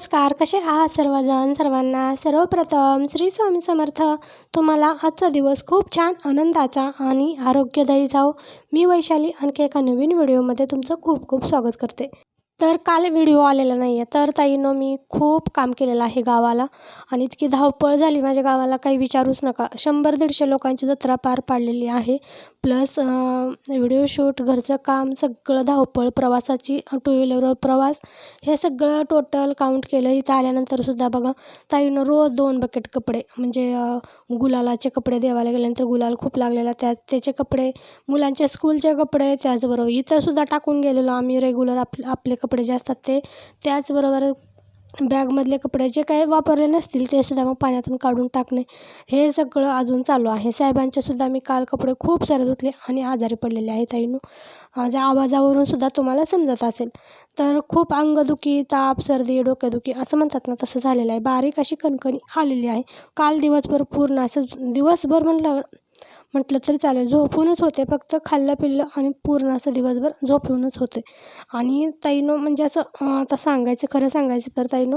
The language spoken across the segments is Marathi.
नमस्कार कसे आहात सर्वजण? सर्वांना सर्वप्रथम श्री स्वामी समर्थ. तुम्हाला आजचा दिवस खूप छान आनंदाचा आणि आरोग्यदायी जाओ मी वैशाली आणखी एका नवीन व्हिडिओमध्ये तुमचं खूप खूप स्वागत करते. तर काल व्हिडिओ आलेला नाही आहे तर ताईनं मी खूप काम केलेलं आहे गावाला. आणि इतकी धावपळ झाली माझ्या गावाला काही विचारूच नका. शंभर दीडशे लोकांची जत्रा पार पाडलेली आहे. प्लस व्हिडिओ शूट घरचं काम सगळं धावपळ प्रवासाची टू व्हीलरवर प्रवास हे सगळं टोटल काउंट केलं. इथं आल्यानंतरसुद्धा बघा ताईनं रोज दोन बकेट कपडे म्हणजे गुलालाचे कपडे देवाला गेल्यानंतर गुलाल खूप लागलेला. त्या त्याचे कपडे मुलांच्या स्कूलचे कपडे त्याचबरोबर इथंसुद्धा टाकून गेलेलो आम्ही रेग्युलर आप आपले कपडे. कपडे जे असतात ते त्याचबरोबर बॅगमधले कपडे जे काही वापरले नसतील ते सुद्धा मग पाण्यातून काढून टाकणे. हे सगळं अजून चालू आहे. साहेबांचेसुद्धा मी काल कपडे खूप सारे धुतले आणि आजारी पडलेले आहेत ताईनू. माझ्या आवाजावरून सुद्धा तुम्हाला समजत असेल. तर खूप अंगदुखी ताप सर्दी डोकेदुखी असं म्हणतात ना तसं झालेलं आहे. बारीक अशी कणकणी आलेली आहे. काल दिवसभर पूर्ण असं दिवसभर म्हटलं म्हटलं तरी चालेल. झोपूनच होते. फक्त खाल्लं पिल्लं आणि पूर्ण असं दिवसभर झोपूनच होते. आणि ताईनो म्हणजे असं आता सांगायचं खरं सांगायचं तर ताईनो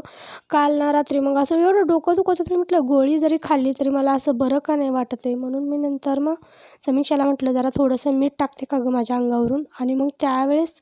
काल ना रात्री मग असं एवढं डोकं दुखत होतं म्हटलं गोळी जरी खाल्ली तरी मला असं बरं का नाही वाटत आहे म्हणून मी नंतर मग समीक्षाला म्हटलं जरा थोडंसं मीठ टाकते का गं माझ्या अंगावरून? आणि मग त्यावेळेस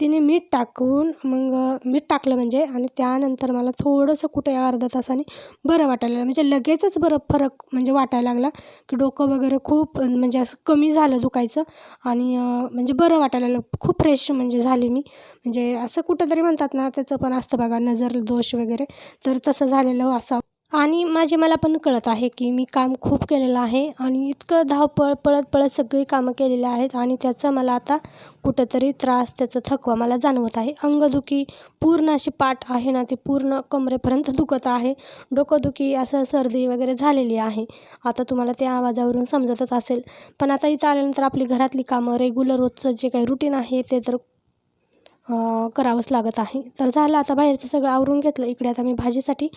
तिने मीठ टाकून मग मीठ टाकलं म्हणजे आणि त्यानंतर मला थोडंसं कुठे अर्धा तासाने बरं वाटायला लागलं. म्हणजे लगेचच बरं फरक म्हणजे वाटायला लागला की डोकं वगैरे खूप अं, म्हणजे असं कमी झालं दुखायचं आणि म्हणजे बरं वाटायला लागलं. खूप फ्रेश म्हणजे झाली मी. म्हणजे असं कुठंतरी म्हणतात ना त्याचं पण असतं बघा नजर दोष वगैरे. तर तसं झालेलं असं. आणि माझे मला पण कळत आहे की मी काम खूप केलेलं आहे आणि इतकं धावपळ पळत पळत सगळी कामं केलेली आहेत आणि त्याचा मला आता कुठंतरी त्रास त्याचा थकवा मला जाणवत आहे. अंगदुखी पूर्ण अशी पाठ आहे ना ती पूर्ण कमरेपर्यंत दुखत आहे. डोकंदुखी असं सर्दी वगैरे झालेली आहे. आता तुम्हाला त्या आवाजावरून समजतच असेल. पण आता इथं आल्यानंतर आपली घरातली कामं रेग्युलर रोजचं जे काही रुटीन आहे ते तर करावंच लागत आहे. तर झालं आता बाहेरचं सगळं आवरून घेतलं. इकडे आता मी भाजीसाठी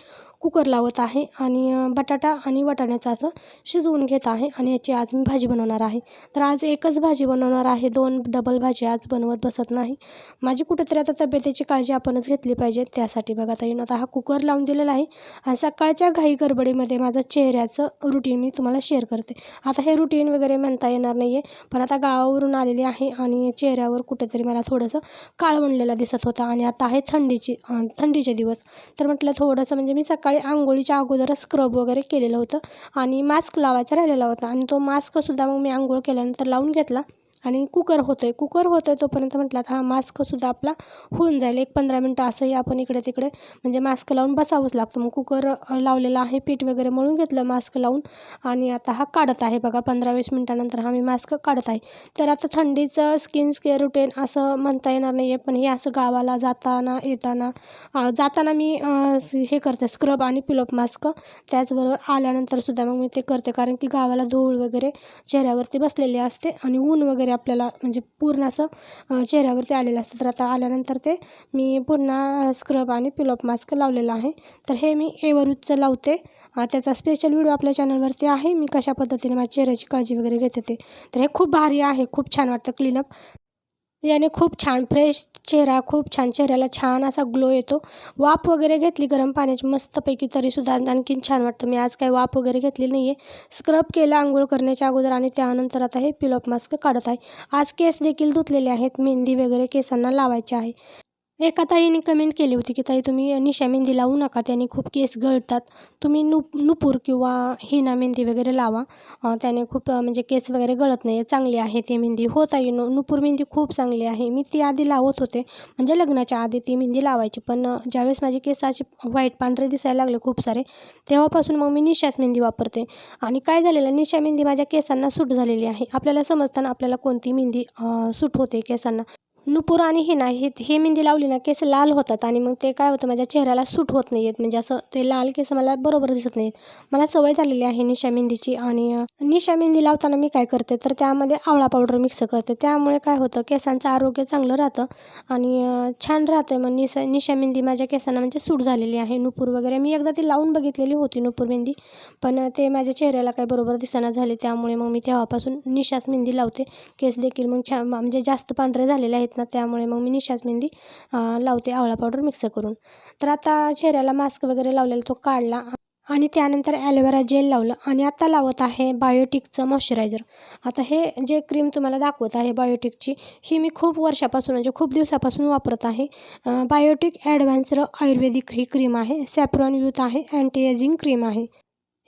कुकर लावत आहे आणि बटाटा आणि वाटाण्याचं असं शिजवून घेत आहे आणि याची आज मी भाजी बनवणार आहे. तर आज एकच भाजी बनवणार आहे. दोन डबल भाजी आज बनवत बसत नाही. माझी कुठेतरी आता तब्येतीची काळजी आपणच घेतली पाहिजे. त्यासाठी बघा आता येऊन आता हा कुकर लावून दिलेला आहे आणि सकाळच्या घाई गडबडीमध्ये माझं चेहऱ्याचं रुटीन मी तुम्हाला शेअर करते. आता हे रुटीन वगैरे म्हणता येणार नाही आहे पण आता गावावरून आलेली आहे आणि चेहऱ्यावर कुठेतरी मला थोडंसं काळ काळवणलेला दिसत होता आणि आता आहे थंडीची थंडीचे दिवस. तर म्हटलं थोडंसं म्हणजे मी सकाळी आंघोळीच्या अगोदरच स्क्रब वगैरे केलेलं होतं आणि मास्क लावायचा राहिलेला होता आणि तो मास्कसुद्धा मग मी आंघोळ केल्यानंतर लावून घेतला. आणि कुकर होतो आहे कुकर होतो आहे तोपर्यंत म्हटलं आता हा मास्कसुद्धा आपला होऊन जाईल. एक पंधरा मिनटं असंही आपण इकडे तिकडे म्हणजे मास्क लावून बसावंच लागतं. मग कुकर लावलेला आहे पीठ वगैरे मळून घेतलं मास्क लावून आणि आता हा काढत आहे. बघा पंधरा वीस मिनटानंतर हा मी मास्क काढत आहे. तर आता थंडीचं स्किन केअर रुटीन असं म्हणता येणार नाही आहे पण हे असं गावाला जाताना येताना जाताना मी हे करते स्क्रब आणि पिलअप मास्क त्याचबरोबर आल्यानंतरसुद्धा मग मी ते करते. कारण की गावाला धूळ वगैरे चेहऱ्यावरती बसलेली असते आणि ऊन वगैरे आपल्याला म्हणजे पूर्ण असं चेहऱ्यावरती आलेलं असतं तर आता आल्यानंतर ते मी पुन्हा स्क्रब आणि पिलॉप मास्क लावलेला आहे. तर हे मी एवरूजचं लावते. त्याचा स्पेशल व्हिडिओ आपल्या चॅनलवरती आहे. मी कशा पद्धतीने माझ्या चेहऱ्याची काळजी वगैरे घेते ते. तर हे खूप भारी आहे. खूप छान वाटतं क्लीनअप याने खूप छान फ्रेश चेहरा खूप छान चेहऱ्याला छान असा ग्लो येतो. वाफ वगैरे घेतली गरम पाण्याची मस्तपैकी तरीसुद्धा आणखीन छान वाटतं. मी आज काही वाफ वगैरे घेतली नाही आहे स्क्रब केलं आंघोळ करण्याच्या अगोदर आणि त्यानंतर आता हे पिलॉप मास्क काढत आहे. आज केस देखील धुतलेले आहेत. मेहंदी वगैरे केसांना लावायची आहे. एका ताईने कमेंट केली होती की ताई तुम्ही निशा मेहंदी लावू नका. त्याने खूप केस गळतात. तुम्ही नु नुपूर किंवा हिना मेहंदी वगैरे लावा. त्याने खूप म्हणजे केस वगैरे गळत नाही चांगली आहे ती मेहंदी. हो ताई नु नुपूर मेहंदी खूप चांगली आहे. मी ती आधी लावत होते. म्हणजे लग्नाच्या आधी ती मेहंदी लावायची. पण ज्यावेळेस माझे केस असे व्हाईट पांढरे दिसायला लागले खूप सारे तेव्हापासून मग मी निशाच मेहंदी वापरते. आणि काय झालेलं निशा मेहंदी माझ्या केसांना सूट झालेली आहे. आपल्याला समजताना आपल्याला कोणती मेहंदी सूट होते केसांना? नुपूर आणि हे नाही हे हे मेहंदी लावली ना केस लाल होतात आणि मग ते काय होतं माझ्या चेहऱ्याला सूट होत नाही आहेत म्हणजे असं ते लाल केस मला बरोबर दिसत नाहीत मला सवय झालेली आहे निशा मेहंदीची आणि निशा मेहंदी लावताना मी काय करते तर त्यामध्ये आवळा पावडर मिक्स करते. त्यामुळे काय होतं केसांचं आरोग्य चांगलं राहतं आणि छान राहतं. मग निशा निशा मेहंदी माझ्या केसांना म्हणजे सूट झालेली आहे. नुपूर वगैरे मी एकदा ती लावून बघितलेली होती नुपूर मेहंदी पण ते माझ्या चेहऱ्याला काय बरोबर दिसना झाले. त्यामुळे मग मी तेव्हापासून निशाच मेहंदी लावते. केस देखील मग छान म्हणजे जास्त पांढरे झालेले आहेत ना त्यामुळे मग मी निशाच मेहंदी लावते आवळा पावडर मिक्स करून. तर आता चेहऱ्याला मास्क वगैरे लावलेला तो काढला आणि त्यानंतर ॲलोवेरा जेल लावलं आणि आता लावत आहे बायोटिकचं मॉइश्चरायझर आता हे जे क्रीम तुम्हाला दाखवत आहे बायोटिकची ही मी खूप वर्षापासून म्हणजे खूप दिवसापासून वापरत आहे. बायोटिक ॲडव्हान्सर आयुर्वेदिक ही क्रीम आहे. सॅप्रॉन यूथ आहे. अँटी एजिंग क्रीम आहे.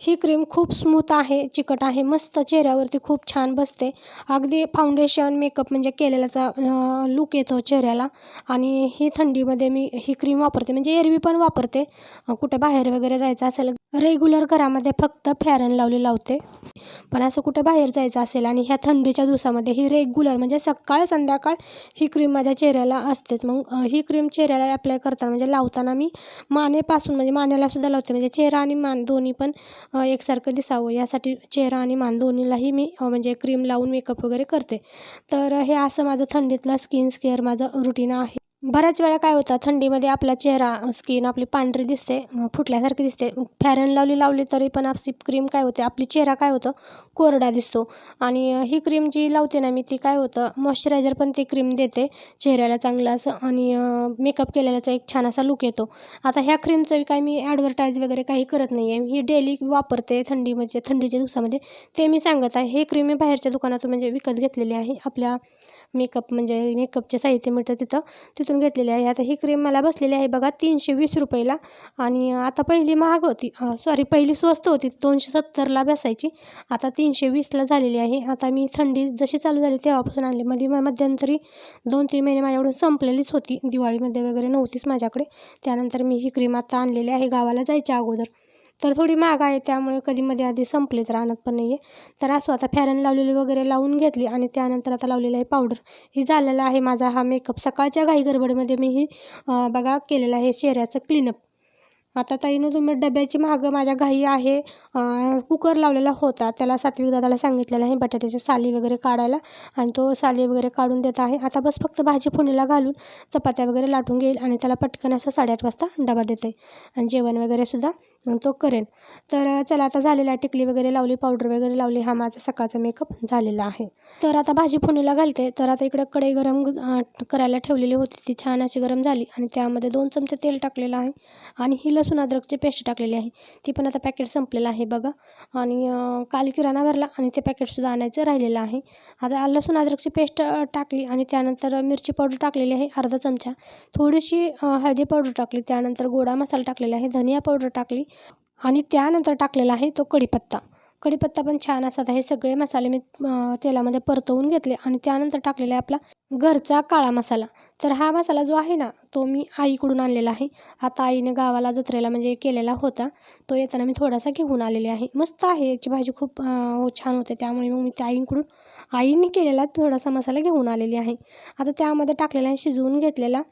ही क्रीम खूप स्मूथ आहे चिकट आहे मस्त चेहऱ्यावरती खूप छान बसते. अगदी फाउंडेशन मेकअप म्हणजे केलेल्याचा लुक येतो चेहऱ्याला. आणि ही थंडीमध्ये मी ही क्रीम वापरते. म्हणजे एरवी पण वापरते. कुठे कुठं बाहेर वगैरे जायचं असेल रेग्युलर घरामध्ये फक्त फॅरन लावली लावते. पण असं कुठं बाहेर जायचं असेल आणि ह्या थंडीच्या दिवसामध्ये ही रेग्युलर म्हणजे सकाळ संध्याकाळ ही क्रीम माझ्या चेहऱ्याला असतेच. मग ही क्रीम चेहऱ्याला अप्लाय करताना म्हणजे लावताना मी मानेपासून म्हणजे मानेलासुद्धा लावते. म्हणजे चेहरा आणि मान दोन्ही पण एकसारखं दिसावं. यासाठी चेहरा आणि मान दोन्हीलाही मी म्हणजे क्रीम लावून मेकअप वगैरे करते. तर हे असं माझं थंडीतलं स्किन केअर माझं रुटीन आहे. बऱ्याच वेळा काय होतं थंडीमध्ये आपला चेहरा स्किन आपली पांढरी दिसते फुटल्यासारखी दिसते. फॅरन लावली लावली तरी पण आपली क्रीम काय होते आपली चेहरा काय होतं कोरडा दिसतो. आणि ही क्रीम जी लावते ना मी ती काय होतं मॉइश्चरायझर पण ती क्रीम देते चेहऱ्याला चांगलं असं. आणि मेकअप केलेल्याचा एक छान असा लुक येतो. आता ह्या क्रीमचं काय मी ॲडव्हर्टाईज वगैरे काही करत नाही आहे ही डेली वापरते थंडी म्हणजे थंडीच्या दिवसामध्ये. ते मी सांगत आहे हे क्रीम मी बाहेरच्या दुकानातून म्हणजे विकत घेतलेली आहे. आपल्या मेकअप म्हणजे मेकअपचे साहित्य मिळतं तिथं तिथून घेतलेली आहे. आता ही क्रीम मला बसलेली आहे बघा तीनशे वीस रुपयाला. आणि आता पहिली महाग होती सॉरी पहिली स्वस्त होती दोनशे सत्तरला बसायची. आता तीनशे वीसला झालेली आहे. आता मी थंडी जशी चालू झाली तेव्हापासून आणली. मध्ये मध्यंतरी दोन तीन महिने माझ्याकडून संपलेलीच होती. दिवाळीमध्ये वगैरे नव्हतीच माझ्याकडे. त्यानंतर मी ही क्रीम आता आणलेली आहे. गावाला जायच्या अगोदर. तर थोडी महाग आहे त्यामुळे कधी मध्ये आधी संपली तर आणत पण नाही आहे तर असो आता फॅरन लावलेली वगैरे लावून घेतली आणि त्यानंतर आता लावलेला आहे पावडर. ही झालेला आहे माझा हा मेकअप. सकाळच्या घाई गडबडमध्ये मी ही बघा केलेला आहे चेहऱ्याचं क्लीनअप आता ताईनं तुम्ही डब्याची मागं माझ्या घाई आहे कुकर लावलेला होता. त्याला सात्विक दादाला सांगितलेलं आहे बटाट्याच्या साली वगैरे काढायला आणि तो साली वगैरे काढून देत आहे. आता बस फक्त भाजी फोणीला घालून चपात्या वगैरे लाटून घेईल आणि त्याला पटकन असं साडेआठ वाजता डबा देते. आणि जेवण वगैरे सुद्धा तो करेन. तर चला आता झालेला आहे टिकली वगैरे लावली पावडर वगैरे लावली हा माझा सकाळचा मेकअप झालेला आहे. तर आता भाजी फोडणीला घालते. तर आता इकडं कढई गरम करायला ठेवलेली होती. ती छान अशी गरम झाली आणि त्यामध्ये दोन चमचे तेल टाकलेलं आहे आणि ही लसूण अद्रकची पेस्ट टाकलेली आहे. ती पण आता पॅकेट संपलेलं आहे बघा. आणि काल किराणा भरला आणि ते पॅकेटसुद्धा आणायचं राहिलेलं आहे. आता लसूण अद्रकची पेस्ट टाकली आणि त्यानंतर मिरची पावडर टाकलेली आहे अर्धा चमचा. थोडीशी हळदी पावडर टाकली. त्यानंतर गोडा मसाला टाकलेला आहे धनिया पावडर टाकली. आणि त्यानंतर टाकलेला आहे तो कढीपत्ता. कढीपत्ता पण छान असा आता हे सगळे मसाले मी तेलामध्ये परतवून घेतले आणि त्यानंतर टाकलेला आहे आपला घरचा काळा मसाला. तर हा मसाला जो आहे ना तो मी आईकडून आणलेला आहे. आता आईने गावाला जत्रेला म्हणजे केलेला होता. तो येताना मी थोडासा घेऊन आलेले आहे. मस्त आहे. याची भाजी खूप छान होते. त्यामुळे मग मी त्या आईकडून आईने केलेला थोडासा मसाला घेऊन आलेली आहे. आता त्यामध्ये टाकलेला आहे शिजवून घेतलेला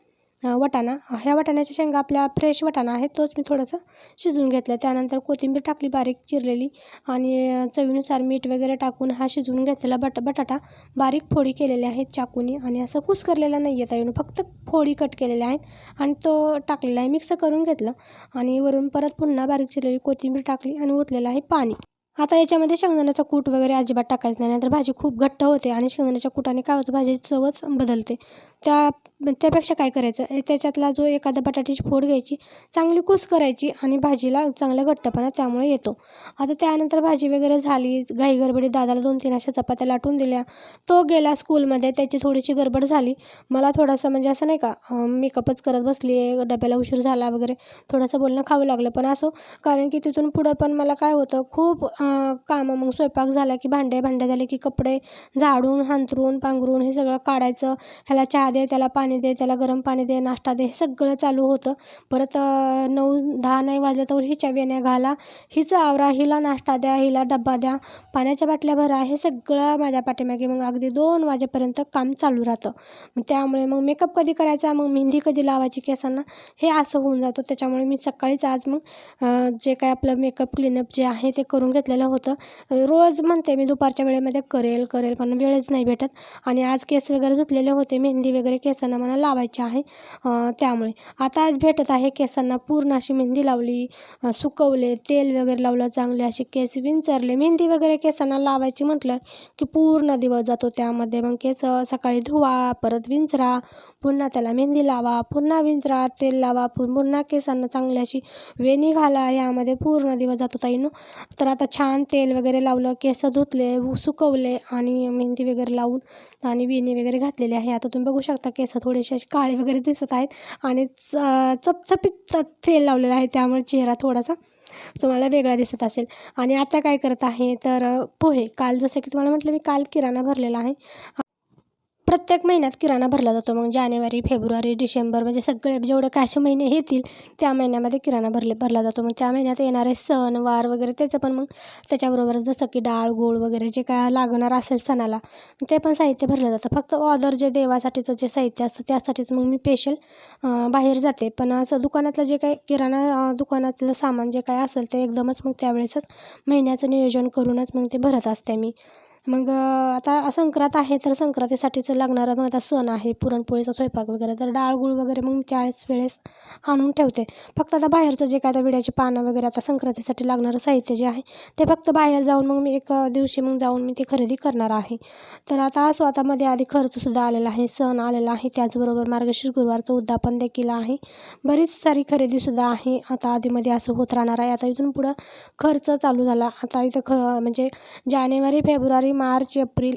वटाणा. ह्या वटाण्याच्या शेंगा आपल्या फ्रेश वटाणा आहे तोच मी थोडंसं शिजवून घेतला त्यानंतर कोथिंबीर टाकली बारीक चिरलेली आणि चवीनुसार मीठ वगैरे टाकून हा शिजवून घेतलेला बट बटाटा बारीक फोडी केलेल्या आहेत चाकूनी आणि असं कुस्करलेला नाही आहे येऊन फक्त फोडी कट केलेल्या आहेत आणि तो टाकलेला आहे. मिक्स करून घेतलं आणि वरून परत पुन्हा बारीक चिरलेली कोथिंबीर टाकली आणि ओतलेलं आहे पाणी. आता याच्यामध्ये शेंगदाण्याचा कूट वगैरे अजिबात टाकायचं नाही नाहीतर भाजी खूप घट्ट होते आणि शेंगदाण्याच्या कुटाने काय होतं भाजी चवच बदलते. त्या त्यापेक्षा काय करायचं? ए, त्याच्यातला जो एखादा बटाट्याची फोड घ्यायची चांगली कुस करायची आणि भाजीला चांगला घट्टपणा त्यामुळे येतो. आता त्यानंतर भाजी वगैरे झाली घाई गडबडी दादाला दोन तीन अशा चपात्या लाटून दिल्या. तो गेला स्कूलमध्ये त्याची थोडीशी गडबड झाली. मला थोडंसं म्हणजे असं नाही का मेकअपच करत बसली आहे डब्याला उशीर झाला वगैरे थोडंसं बोलणं खावं लागलं. पण असो कारण की तिथून पुढं पण मला काय होतं खूप कामं मग स्वयंपाक झाला की भांडे भांडे झाले की कपडे झाडून हांतरून पांघरून हे सगळं काढायचं. ह्याला चहा दे त्याला पाणी दे त्याला गरम पाणी दे नाश्ता दे हे सगळं चालू होतं. परत नऊ दहा नाही वाजले तर हिच्या वेण्या घाला. हिचं आवरा हिला नाश्ता द्या हिला डब्बा द्या पाण्याच्या बाटल्या भरा हे सगळं माझ्या पाठीमागे मग अगदी दोन वाजेपर्यंत काम चालू राहतं. मग त्यामुळे मग मेकअप कधी करायचा मग मेहंदी कधी लावायची केसांना हे असं होऊन जातं. त्याच्यामुळे मी सकाळीच आज मग जे काय आपलं मेकअप क्लीनअप जे आहे ते करून घेतलं. घेतलेलं होतं. रोज म्हणते मी दुपारच्या वेळेमध्ये करेल करेल पण वेळच नाही भेटत. आणि आज केस वगैरे धुतलेले होते मेहंदी वगैरे केसांना मला लावायची आहे त्यामुळे. आता आज भेटत आहे केसांना पूर्ण अशी मेहंदी लावली सुकवले तेल वगैरे लावलं चांगले असे केस विंचरले. मेहंदी वगैरे केसांना लावायची म्हटलं की पूर्ण दिवस जातो त्यामध्ये. मग केस सकाळी धुवा परत विंचरा पुन्हा त्याला मेहंदी लावा पुन्हा विंचरा तेल लावा पुन्हा केसांना चांगली अशी वेणी घाला. यामध्ये पूर्ण दिवस जातो ताईनो. तर आता छान तेल वगैरे लावलं केस धुतले सुकवले आणि मेहंदी वगैरे लावून आणि वेणी वगैरे घातलेली आहे. आता तुम्ही बघू शकता केस थोडेसे असे काळे वगैरे दिसत आहेत आणि च- चपचपीत तेल लावलेलं आहे. त्यामुळे चेहरा थोडासा तुम्हाला वेगळा दिसत असेल. आणि आता काय करत आहे? तर पोहे. काल जसं की तुम्हाला म्हटलं मी काल किराणा भरलेला आहे. प्रत्येक महिन्यात किराणा भरला जातो. मग जानेवारी फेब्रुवारी डिसेंबर म्हणजे सगळे जेवढे काय महिने येतील त्या महिन्यामध्ये किराणा भरले भरला जातो. मग त्या महिन्यात येणारे सण वार वगैरे त्याचं पण मग त्याच्याबरोबर जसं की डाळ गोळ वगैरे जे काय लागणार असेल सणाला ते पण साहित्य भरलं जातं. फक्त ऑदर जे देवासाठीचं जे साहित्य असतं त्यासाठीच मग मी स्पेशल बाहेर जाते. पण असं दुकानातलं जे काही किराणा दुकानातलं सामान जे काय असेल ते एकदमच मग त्यावेळेसच महिन्याचं नियोजन करूनच मग ते भरत असते मी. मग आता संक्रांत आहे तर संक्रांतीसाठीचं लागणारा मग आता सण आहे. पुरणपोळीचा स्वयंपाक वगैरे तर डाळ गुळ वगैरे मग त्याच वेळेस आणून ठेवते. फक्त आता बाहेरचं जे काय आता विड्याची पानं वगैरे आता संक्रांतीसाठी लागणारं साहित्य जे आहे ते फक्त बाहेर जाऊन मग मी एक दिवशी मग जाऊन मी ते खरेदी करणार आहे. तर आता असो आता मध्ये आधी खर्चसुद्धा आलेला आहे सण आलेला आहे. त्याचबरोबर मार्गशीर्ष गुरुवारचं उद्यापन देखील आहे. बरीच सारी खरेदीसुद्धा आहे. आता आधीमध्ये असं होत राहणार आहे. आता इथून पुढं खर्च चालू झाला. आता इथं ख म्हणजे जानेवारी फेब्रुवारी मार्च एप्रिल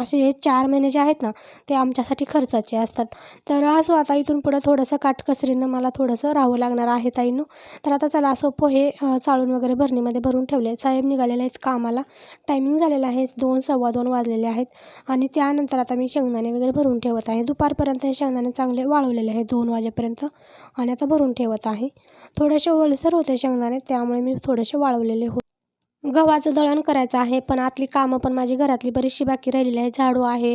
असे हे चार महिने जे आहेत ना ते आमच्यासाठी खर्चाचे असतात. तर असो आता इथून पुढं थोडंसं काटकसरीनं मला थोडंसं राहावं लागणार आहे ताईनं. तर आता चला असो पोहे चाळून वगैरे भरणीमध्ये भरून ठेवले. साहेब निघालेले आहेत कामाला. टायमिंग झालेलं आहे. दोन सव्वा दोन वाजलेले आहेत. आणि त्यानंतर आता मी शेंगदाणे वगैरे भरून ठेवत आहे. दुपारपर्यंत हे शेंगदाणे चांगले वाळवलेले आहेत दोन वाजेपर्यंत. आणि आता भरून ठेवत आहे. थोडेसे ओलसर होते शेंगदाणे त्यामुळे मी थोडेसे वाळवलेले होते. गव्हाचं दळण करायचं आहे पण आतली कामं पण माझी घरातली बरीचशी बाकी राहिलेली आहे झाडू आहे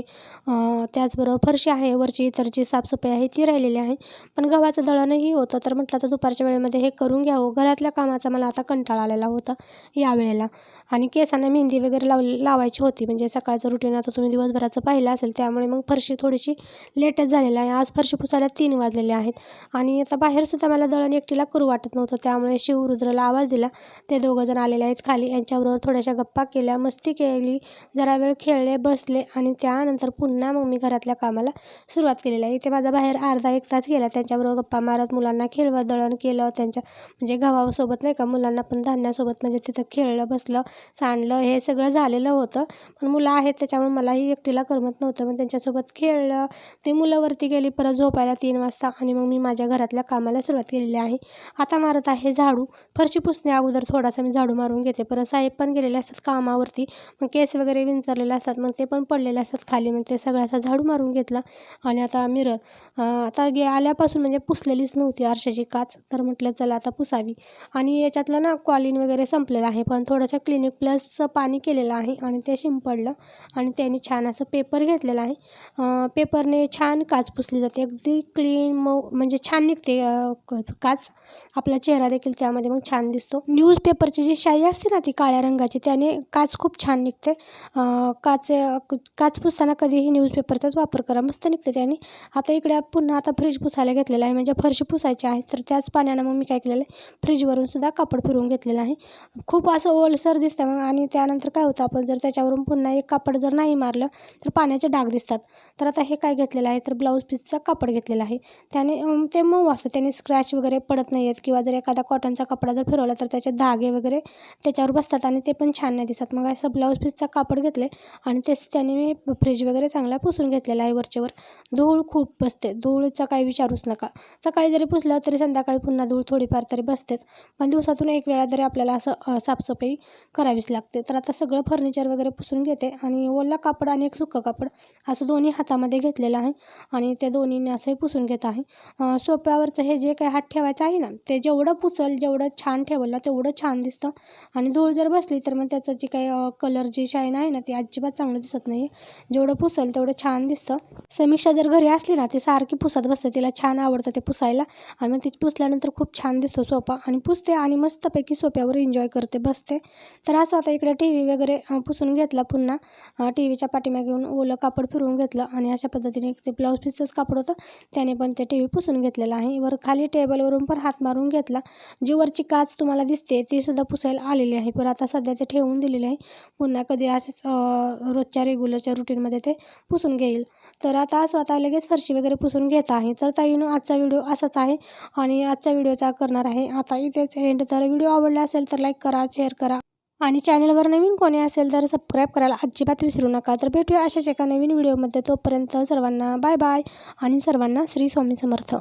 त्याचबरोबर फरशी आहे वरची इतरची साफसफाई आहे ती राहिलेली आहे. पण गव्हाचं दळणही होतं तर म्हटलं तर दुपारच्या वेळेमध्ये हे करून घ्यावं. घरातल्या कामाचा मला आता कंटाळा आलेला होता यावेळेला. आणि केसांना मेहंदी वगैरे लाव लावायची होती. म्हणजे सकाळचं रुटीन आता तुम्ही दिवसभराचं पाहिलं असेल त्यामुळे मग फरशी थोडीशी लेटच झालेली आहे. आज फरशी पुसायला तीन वाजलेले आहेत. आणि आता बाहेरसुद्धा मला दळण एकटीला करू वाटत नव्हतं त्यामुळे शिवरुद्रला आवाज दिला. ते दोघंजण आलेले आहेत खाली. त्यांच्याबरोबर थोड्याशा गप्पा केल्या मस्ती केली जरा वेळ खेळले बसले आणि त्यानंतर पुन्हा मग मी घरातल्या कामाला सुरुवात केलेली आहे. इथे माझा बाहेर अर्धा एक तास गेला. त्यांच्याबरोबर गप्पा मारत मुलांना खेळवत दळण केलं त्यांच्या म्हणजे गव्हासोबत नाही का मुलांना पण धान्यासोबत म्हणजे तिथं खेळलं बसलं सांडलं हे सगळं झालेलं होतं. पण मुलं आहेत त्याच्यामुळे मलाही एकटीला करमत नव्हतं. पण त्यांच्यासोबत खेळलं. ते मुलं वरती गेली परत झोपायला तीन वाजता आणि मग मी माझ्या घरातल्या कामाला सुरुवात केलेली आहे. आता मारत आहे झाडू. फरशी पुसण्या अगोदर थोडासा मी झाडू मारून घेते. परत साहेब पण गेलेले असतात कामावरती. मग केस वगैरे विंचरलेले असतात मग ते पण पडलेले असतात खाली. मग ते सगळ्याचा झाडू मारून घेतला. आणि आता मिरर. आता गे आल्यापासून म्हणजे पुसलेलीच नव्हती आरशाची काच. तर म्हटलं चला आता पुसावी. आणि याच्यातलं ना कॉलिन वगैरे संपलेलं आहे. पण थोडंसं क्लिनिक प्लसचं पाणी केलेलं आहे आणि ते शिंपडलं. आणि त्याने छान असं पेपर घेतलेला आहे. पेपरने छान काच पुसली जाते. अगदी क्लीन मऊ म्हणजे छान निघते काच. आपला चेहरा देखील त्यामध्ये मग छान दिसतो. न्यूजपेपरची जी शाई असते ना ती काळ्या रंगाची त्याने काच खूप छान निघते. काच काच पुसताना कधीही न्यूजपेपरचाच वापर करा. मस्त निघते त्याने. आता इकडे पुन्हा आता फ्रीज पुसायला घेतलेला आहे. म्हणजे फरशी पुसायची आहे. तर त्याच पाण्यानं मग मी काय केलेलं आहे? फ्रीजवरून सुद्धा कापड फिरवून घेतलेलं आहे. खूप असं ओलसर दिसतं मग आणि त्यानंतर काय होतं? आपण जर त्याच्यावरून पुन्हा एक कापड जर नाही मारलं तर पाण्याचे डाग दिसतात. तर आता हे काय घेतलेलं आहे? तर ब्लाऊज पीसचा कापड घेतलेला आहे. त्याने ते मऊ असतं. त्याने स्क्रॅच वगैरे पडत नाही आहेत किंवा जर एखादा कॉटनचा कपडा जर फिरवला तर त्याचे धागे वगैरे त्याच्यावर बसतात आणि ते पण छान नाही दिसत. मग असं ब्लाऊज पीसचा कापड घेतले आणि तेच त्याने मी फ्रीज वगैरे चांगला पुसून घेतलेला आहे वरचेवर धूळ खूप बसते. धूळचा काही विचारूच नका. सकाळी जरी पुसलं तरी संध्याकाळी पुन्हा धूळ थोडीफार तरी बसतेच. पण दिवसातून एक वेळा तरी आपल्याला असं साफसफाई करावीच लागते. तर आता सगळं फर्निचर वगैरे पुसून घेते आणि ओला कापड आणि एक सुकं कापड असं दोन्ही हातामध्ये घेतलेलं आहे आणि त्या दोन्हीने असंही पुसून घेत आहे. सोप्यावरचं हे जे काही हात ठेवायचं आहे ना ते जेवढं पुसल जेवढं छान ठेवलं तेवढं छान दिसतं आणि धूळ धूळ जर बसली तर मग त्याचं जी काही कलर जी शाईन आहे ना ती अजिबात चांगलं दिसत नाही जेवढं पुसेल तेवढं छान दिसतं. समीक्षा जर घरी असली ना ती सारखी पुसत बसते. तिला छान आवडतं ते पुसायला. आणि मग ती पुसल्यानंतर खूप छान दिसतो सोफा. आणि पुसते आणि मस्तपैकी सोफ्यावर एन्जॉय करते बसते. तर असं आता इकडे टी व्ही वगैरे पुसून घेतला पुन्हा. टी व्हीच्या पाठीमागे घेऊन ओलं कापड फिरवून घेतलं. आणि अशा पद्धतीने ते ब्लाऊज पीसचंच कापड होतं. त्याने पण ते टी व्ही पुसून घेतलेलं आहे. वर खाली टेबलवरून पण हात मारून घेतला. जी वरची काच तुम्हाला दिसते ती सुद्धा पुसायला आलेली आहे. पण आता सध्या ते ठेवून दिलेले आहे. पुन्हा कधी असेच रोजच्या रेग्युलरच्या रुटीनमध्ये ते पुसून घेईल. तर आता स्वतः लगेच फरशी वगैरे पुसून घेत आहे. तर ताईनो आजचा व्हिडिओ असाच आहे आणि आजचा व्हिडिओचा करणार आहे. आता इथेच एंड तर व्हिडिओ आवडला असेल तर लाईक करा शेअर करा. आणि चॅनलवर नवीन कोणी असेल तर सबस्क्राईब करायला अजिबात विसरू नका. तर भेटूया अशाच एका नवीन व्हिडिओमध्ये तोपर्यंत सर्वांना बाय बाय आणि सर्वांना श्री स्वामी समर्थ.